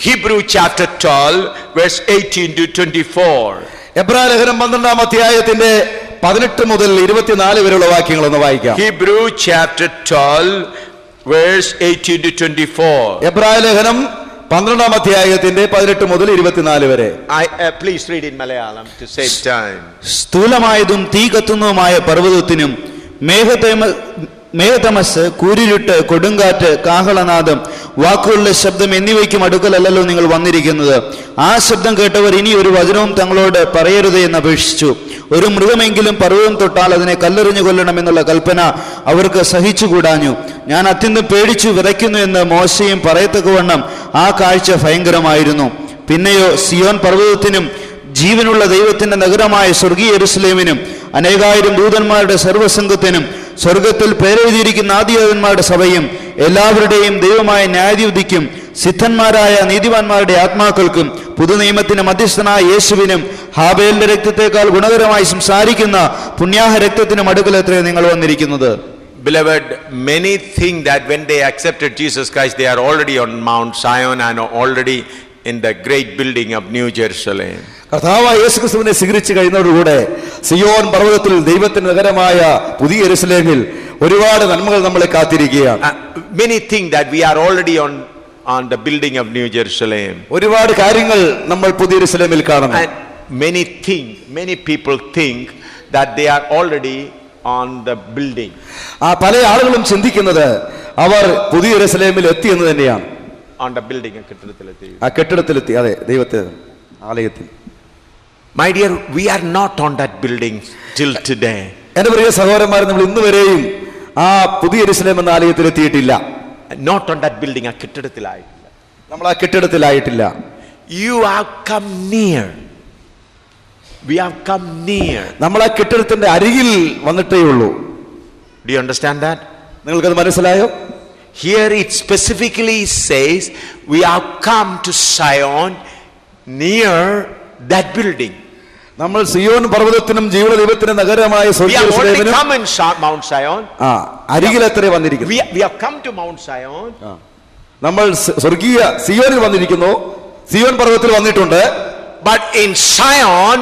Hebrew chapter 12, verse 18 to 24. എബ്രാ ലേഖനം പന്ത്രണ്ടാം അധ്യായത്തിന്റെ പതിനെട്ട് മുതൽ ഇരുപത്തിനാല് വരെയുള്ള വാക്യങ്ങൾ ഒന്ന് വായിക്കാം Hebrew chapter 12, verse 18 to 24. എബ്രായ ലേഖനം പന്ത്രണ്ടാം അധ്യായത്തിന്റെ പതിനെട്ട് മുതൽ ഇരുപത്തിനാല് വരെ please read in Malayalam to save time സ്ഥൂലമായതും തീ കത്തുന്നതുമായ പർവതത്തിനും മേഘതമ മേഘതമസ് കൂരിരുട്ട് കൊടുങ്കാറ്റ് കാഹളനാദം വാക്കുകളുടെ ശബ്ദം എന്നിവയ്ക്കും അടുക്കലല്ലോ നിങ്ങൾ വന്നിരിക്കുന്നത്. ആ ശബ്ദം കേട്ടവർ ഇനി ഒരു വചനവും തങ്ങളോട് പറയരുത് എന്ന് അപേക്ഷിച്ചു. ഒരു മൃഗമെങ്കിലും പർവതം തൊട്ടാൽ അതിനെ കല്ലെറിഞ്ഞു കൊല്ലണം എന്നുള്ള കൽപ്പന അവർക്ക് സഹിച്ചുകൂടാഞ്ഞു. ഞാൻ അത്യന്തം പേടിച്ചു വിതയ്ക്കുന്നു എന്ന് മോശയും പറയത്തക്കവണ്ണം ആ കാഴ്ച ഭയങ്കരമായിരുന്നു. പിന്നെയോ സിയോൻ പർവതത്തിനും ജീവനുള്ള ദൈവത്തിന്റെ നഗരമായ സ്വർഗീയ എരുസലേമിനും അനേകായിരം ദൂതന്മാരുടെ സർവസംഘത്തിനും സ്വർഗത്തിൽ പേരെഴുതിയിരിക്കുന്ന ആദിയോധന്മാരുടെ സഭയും എല്ലാവരുടെയും ദൈവമായ ന്യായാധിപതിക്കും സിദ്ധന്മാരായ നീതിവാന്മാരുടെ ആത്മാക്കൾക്കും പുതുനിയമത്തിന് മധ്യസ്ഥനായ യേശുവിനും ഹാബേലിന്റെ രക്തത്തെക്കാൾ ഗുണകരമായി സംസാരിക്കുന്ന പുണ്യാഹ രക്തത്തിനും അടുക്കലത്രേ നിങ്ങൾ വന്നിരിക്കുന്നത് Beloved, many think that when they accepted Jesus Christ, they are already on Mount Zion and already in the great building of New Jerusalem. കർത്താവായ യേശുക്രിസ്തുവിനെ സ്വീകരിച്ചു കഴിഞ്ഞതോടുകൂടെ സിയോൻ പർവതത്തിൽ ദൈവത്തിന്റെ നഗരമായ പുതിയ എരുസലേമിൽ ഒരുപാട് നന്മകൾ നമ്മളെ കാത്തിരിക്കുകയാണ് many thing that we are already on on, the building of New Jerusalem. ഒരുപാട് കാര്യങ്ങൾ നമ്മൾ പുതിയ യെരൂശലേമിൽ കാണുന്നു many many think, many people think that they are already on the building. ആ പല ആളുകളും ചിന്തിക്കുന്നത് അവർ പുതിയ യെരൂശലേമിൽ എത്തി എന്ന് തന്നെയാണ് On the building ആ കെട്ടിടത്തിലെത്തി. ആ കെട്ടിടത്തിലെത്തി അതെ ദൈവത്തെ ആലയത്തിൽ My dear, we are not on that building till today. എന്റെ പ്രിയ സഹോദരന്മാർ നമ്മൾ ഇന്ന് വരെയും ആ പുതിയ യെരൂശലേം എന്ന ആലയത്തിൽ എത്തിയിട്ടില്ല നോട്ട് ഓൺ ദാറ്റ് ബിൽഡിംഗ് ആ കെട്ടിടത്തിലായിട്ടില്ല. നമ്മൾ ആ കെട്ടിടത്തിലായിട്ടില്ല you have come near we have come near നമ്മൾ ആ കെട്ടിടത്തിന്റെ അരികിൽ വന്നിട്ടേ ഉള്ളൂ Do you understand that? നിങ്ങൾക്കത് മനസ്സിലായോ Here it specifically says, we have come to Zion near that building. നമ്മൾ സിയോൻ പർവതത്തിനും ജീവന ദൈവത്തിന്റെ നഗരമായ അരികിലെത്ര വന്നിരിക്കുന്നു. നമ്മൾ സ്വർഗീയ സിയോനിൽ വന്നിരിക്കുന്നു സിയോൻ പർവതത്തിൽ വന്നിട്ടുണ്ട് But in Zion,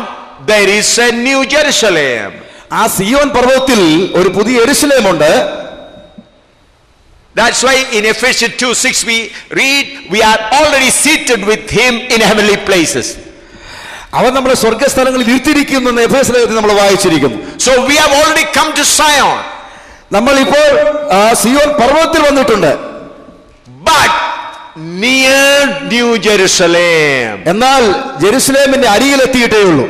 there is a New Jerusalem. ആ സിയോൻ പർവതത്തിൽ ഒരു പുതിയ എരുശലേമുണ്ട് That's why in Ephesians 2 6 we read, we are already seated with him in heavenly places. അവൻ നമ്മളെ സ്വർഗസ്ഥലങ്ങളിൽ ഇരുത്തിരിക്കുന്നു എന്ന് എഫേസിലേഖനത്തിൽ നമ്മൾ വായിച്ചിരിക്കുന്നു. So we have already come to Zion നമ്മൾ ഇപ്പോൾ സിയോൺ പർവതത്തിൽ വന്നിട്ടുണ്ട്. ബട്ട് നിയർ ന്യൂ ജെറുസലേം എന്നാൽ ജെറുസലേമിന്റെ അരികിൽ എത്തിയിട്ടേ ഉള്ളൂ.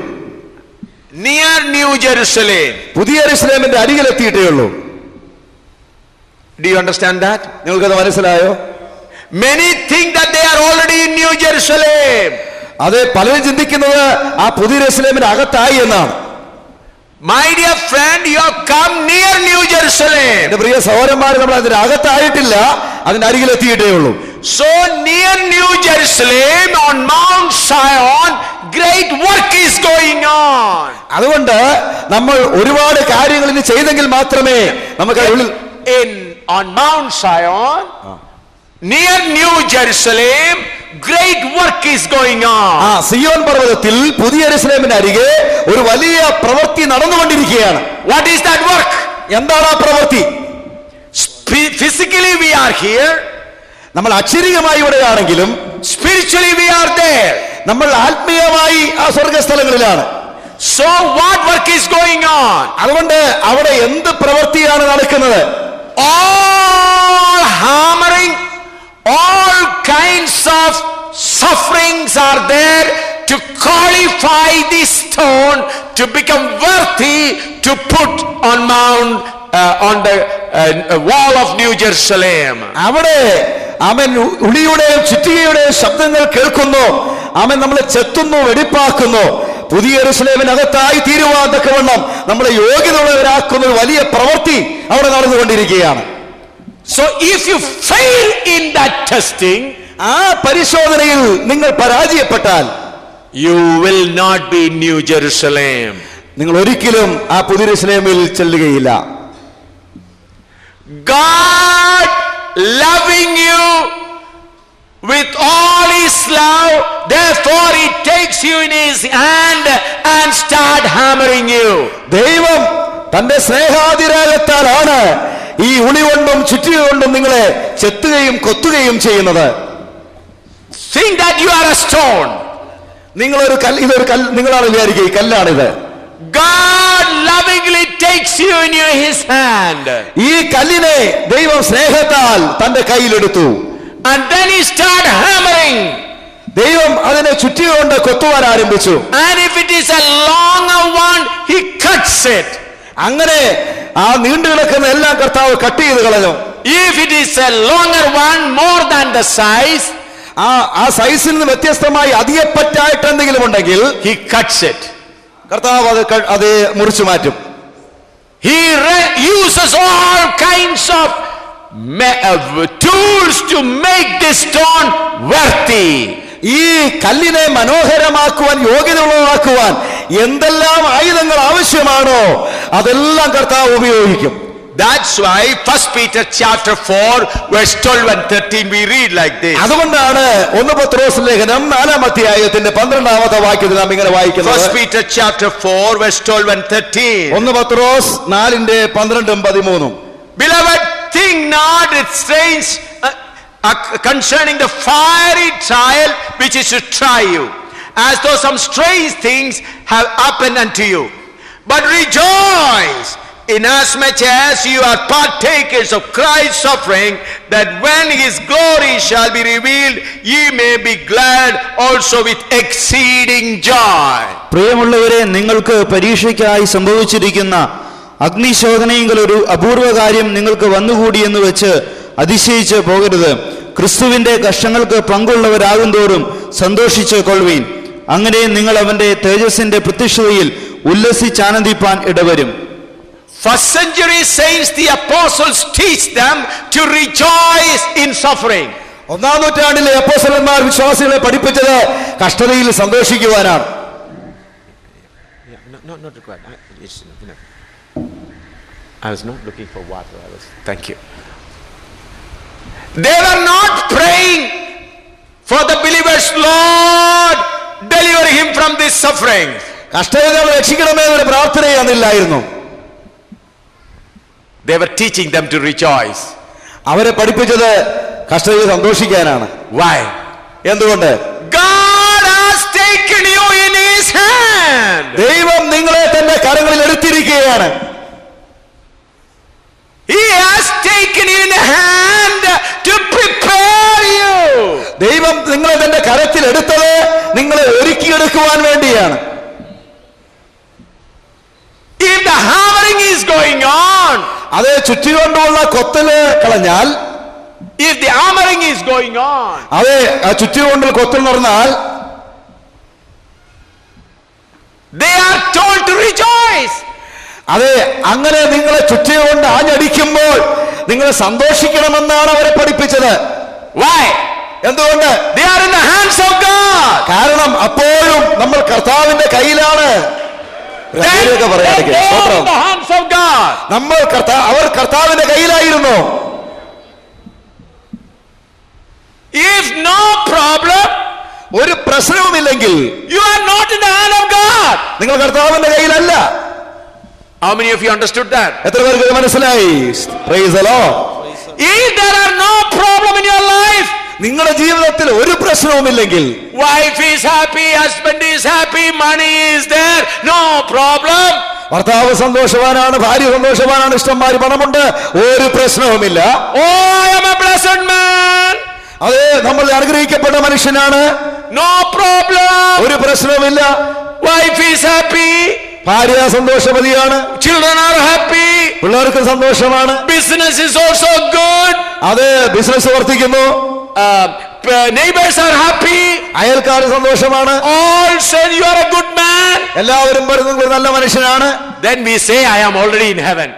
നിയർ ന്യൂ ജെറുസലേം പുതിയ ജെറുസലേമിന്റെ അരികിൽ എത്തിയിട്ടേ ഉള്ളൂ. ഡു യു അണ്ടർസ്റ്റാൻഡ് ദാറ്റ് നിങ്ങൾക്ക് നിങ്ങൾക്കത് മനസ്സിലായോ? Many think that they are already in new Jerusalem. അത് പലരും ചിന്തിക്കുന്നത് ആ പുതിയ എരുസലേമിന്റെ അകത്തായി എന്നാണ് My dear friend, you have come near New Jerusalem. എന്റെ പ്രിയ സഹോദരന്മാർ നമ്മൾ അതിന്റെ അകത്തായിട്ടില്ല അതിന്റെ അരികിൽ എത്തിയിട്ടേ ഉള്ളൂ So near New Jerusalem on Mount Zion, great work is going on. അതുകൊണ്ട് നമ്മൾ ഒരുപാട് കാര്യങ്ങൾ ഇനി ചെയ്തെങ്കിൽ മാത്രമേ നമുക്ക് ഉള്ളിൽ In on Mount Zion, near New Jerusalem, great work is going ആ on. സിയോൻ പർവതത്തിൽ പുതിയ എരുസലേമിന്റെ അരികെ ഒരു വലിയ പ്രവൃത്തി നടന്നുകൊണ്ടിരിക്കുകയാണ് What is that work? എന്താണ് ആ പ്രവൃത്തി physically Physically we are here, നമ്മൾ അക്ഷരികമായി ഇവിടെയാണെങ്കിലും spiritually we are there. നമ്മൾ ആത്മീയമായി ആ സ്വർഗസ്ഥലങ്ങളിലാണ് So what work is going on? അതുകൊണ്ട് അവിടെ എന്ത് പ്രവൃത്തിയാണ് നടക്കുന്നത് all hammering all kinds of sufferings are there to qualify this stone to become worthy to put on Mount uh, on the uh, wall of New Jerusalem. അവിടെ അവൻ ഉളിയുടെയും ചുറ്റികയുടെയും ശബ്ദങ്ങൾ കേൾക്കുന്നു അവൻ നമ്മളെ ചെത്തുന്നു വെടിപ്പാക്കുന്നു പുതിയ എരുസലേമിനകത്തായി തീരുവാൻ തക്കവണ്ണം നമ്മളെ യോഗ്യതയുള്ളവരാക്കുന്ന ഒരു വലിയ പ്രവൃത്തി അവിടെ നടന്നുകൊണ്ടിരിക്കുകയാണ് So if you fail in that testing, ആ പരിശോധനയിൽ നിങ്ങൾ പരാജയപ്പെട്ടാൽ you will not be in New Jerusalem. നിങ്ങൾ ഒരിക്കലും ആ പുതിയ എരുസലേമിൽ ചെല്ലുകയില്ല God loving you with all his love. Therefore, he takes you in his hand and start hammering you. ദൈവം തന്റെ സ്നേഹാതിരാഗത്താലാണ് ഈ ഉളി കൊണ്ടും ചുറ്റിക കൊണ്ടും നിങ്ങളെ ചെത്തുകയും കൊത്തുകയും ചെയ്യുന്നത് Think that you are a stone. നിങ്ങളൊരു കല്ല് ഇതൊരു കല്ല് നിങ്ങളാണ് വിചാരിക്കുക ഈ കല്ലാണിത് God lovingly takes you in your, his hand. ഈ കല്ലിനെ ദൈവം സ്നേഹത്താൽ തന്റെ കയ്യിലെടുത്തു And then he start hammering. ദൈവം അതിനെ ചുറ്റിക കൊണ്ട് കൊത്തുവാൻ ആരംഭിച്ചു And if it is a longer one, he cuts it. അങ്ങനെ ആ നീണ്ടു കിടക്കുന്ന എല്ലാം കർത്താവ് കട്ട് ചെയ്ത് കളഞ്ഞു If it is a longer one, more than the size, ആ ആ സൈസിൽ നിന്ന് വ്യത്യസ്തമായി അധികപ്പറ്റായിട്ട് എന്തെങ്കിലും ഉണ്ടെങ്കിൽ ഹി കട്ട്സ് ഇറ്റ് കർത്താവ് അത് അത് മുറിച്ചു മാറ്റും. He uses all kinds of tools to make the stone worthy ഈ കല്ലിനെ മനോഹരമാക്കുവാൻ യോഗ്യത ഉള്ളതാക്കുവാൻ എന്തെല്ലാം ആയുധങ്ങൾ ആവശ്യമാണോ അതെല്ലാം കർത്താവ് ഉപയോഗിക്കും. That's why First Peter chapter 4 verse 12 and 13 we read like this. അതുകൊണ്ടാണ് ഒന്ന് പത്രോസ് ലേഖനം നാലാം അധ്യായത്തിന്റെ പന്ത്രണ്ടാമത്തെ വാക്യത്തിൽ നാം ഇങ്ങനെ വായിക്കുന്നത് First Peter chapter 4 verse 12 and 13. ഒന്ന് പത്രോസ് നാലിന്റെ പന്ത്രണ്ടും പതിമൂന്നും Beloved, think not it strange uh, uh, concerning the fiery trial which is to try you, as though some strange things have happened unto you. But rejoice inasmuch as you are partakers of Christ's suffering, that when his glory shall be revealed, ye may be glad also with exceeding joy. പ്രിയമുള്ളവരെ നിങ്ങൾക്ക് പരീക്ഷയ്ക്കായി സംഭവിച്ചിരിക്കുന്ന അഗ്നിശോധനയെങ്കിൽ ഒരു അപൂർവ കാര്യം നിങ്ങൾക്ക് വന്നുകൂടിയെന്ന് വെച്ച് അതിശയിച്ച് പോകരുത്. ക്രിസ്തുവിന്റെ കഷ്ടങ്ങൾക്ക് പങ്കുള്ളവരാകും തോറും സന്തോഷിച്ച് കൊള്ളുവീൻ. അങ്ങനെ നിങ്ങൾ അവന്റെ തേജസ്സിന്റെ പ്രത്യക്ഷതയിൽ ഉല്ലസിച്ചാനന്ദിപ്പാൻ ഇടവരും. First century saints, the apostles teach them to rejoice in suffering. ഒന്നാം നൂറ്റാണ്ടിലെ അപ്പോസലന്മാർ വിശ്വാസികളെ പഠിപ്പിച്ചത് കഷ്ടതയിൽ സന്തോഷിക്കുവാനാണ് No, no, not required. I, it's, you know, I was not looking for water. I was. Thank you. They were not praying for the believers, Lord, deliver him from this suffering. കഷ്ടതകൾ രക്ഷിക്കണമേ എന്നൊരു പ്രാർത്ഥനയൊന്നില്ലായിരുന്നു They were teaching them to rejoice. അവരെ പഠിപ്പിച്ചത് കഷ്ടതയിൽ സന്തോഷിക്കാനാണ് Why? എന്തുകൊണ്ട് God has taken you in his hand. ദൈവം നിങ്ങളെ തന്റെ കരങ്ങളിൽ എടുത്തിരിക്കുകയാണ് He has taken you in hand to prepare you. ദൈവം നിങ്ങളെ തന്റെ കരത്തിൽ എടുത്തത് നിങ്ങളെ ഒരുക്കിയെടുക്കുവാൻ വേണ്ടിയാണ് If the hammering is going on, അത് ചുറ്റിക്കൊണ്ടുള്ള കൊത്തൽ കളഞ്ഞാൽ if the hammering is going on, അതെ ആ ചുറ്റിക്കൊണ്ട് കൊത്തൽ നടന്നാൽ they are told to rejoice. അതെ അങ്ങനെ നിങ്ങളെ ചുറ്റികൊണ്ട് ആഞ്ഞടിക്കുമ്പോൾ നിങ്ങൾ സന്തോഷിക്കണമെന്നാണ് അവരെ പഠിപ്പിച്ചത് Why? എന്തുകൊണ്ട് They are in the hands of God. കാരണം അപ്പോഴും നമ്മൾ കർത്താവിന്റെ കയ്യിലാണ് നമ്മൾ അവർ കർത്താവിന്റെ കയ്യിലായിരുന്നു. ഒരു പ്രശ്നവുമില്ലെങ്കിൽ you are not in hand of God നിങ്ങൾ കർത്താവിന്റെ കയ്യിലല്ല. How many of you understood that എത്ര മനസ്സിലായി? Praise the lord if are no problem in your life നിങ്ങളുടെ ജീവിതത്തിൽ ഒരു പ്രശ്നവുമില്ലെങ്കിൽ wife is happy husband is happy money is there, no problem ഭർത്താവ് സന്തോഷവാനാണ് ഭാര്യ സന്തോഷവാനാണ് ഇഷ്ടംമാര് പണമുണ്ട് ഒരു പ്രശ്നവുമില്ല. ഓ I am a blessed man. അത് നമ്മൾ അനുഗ്രഹിക്കപ്പെട്ട മനുഷ്യനാണ്. നോ പ്രോബ്ലം ഒരു പ്രശ്നവുമില്ല. വൈഫ് ഈസ് ഹാപ്പി ഭാര്യ സന്തോഷവതിയാണ്. ചിൽഡ്രൻ ആർ ഹാപ്പി പിള്ളേർക്ക് സന്തോഷമാണ്. ബിസിനസ് is ഓൾസോ ഗുഡ് അതെ ബിസിനസ് വർദ്ധിക്കുന്നു. p- neighbors are happy. അയൽക്കാർ സന്തോഷമാണ് All say you are a good man. എല്ലാവരും പറയുന്നു നിങ്ങൾ നല്ല മനുഷ്യനാണ് Then we say, I am already in heaven.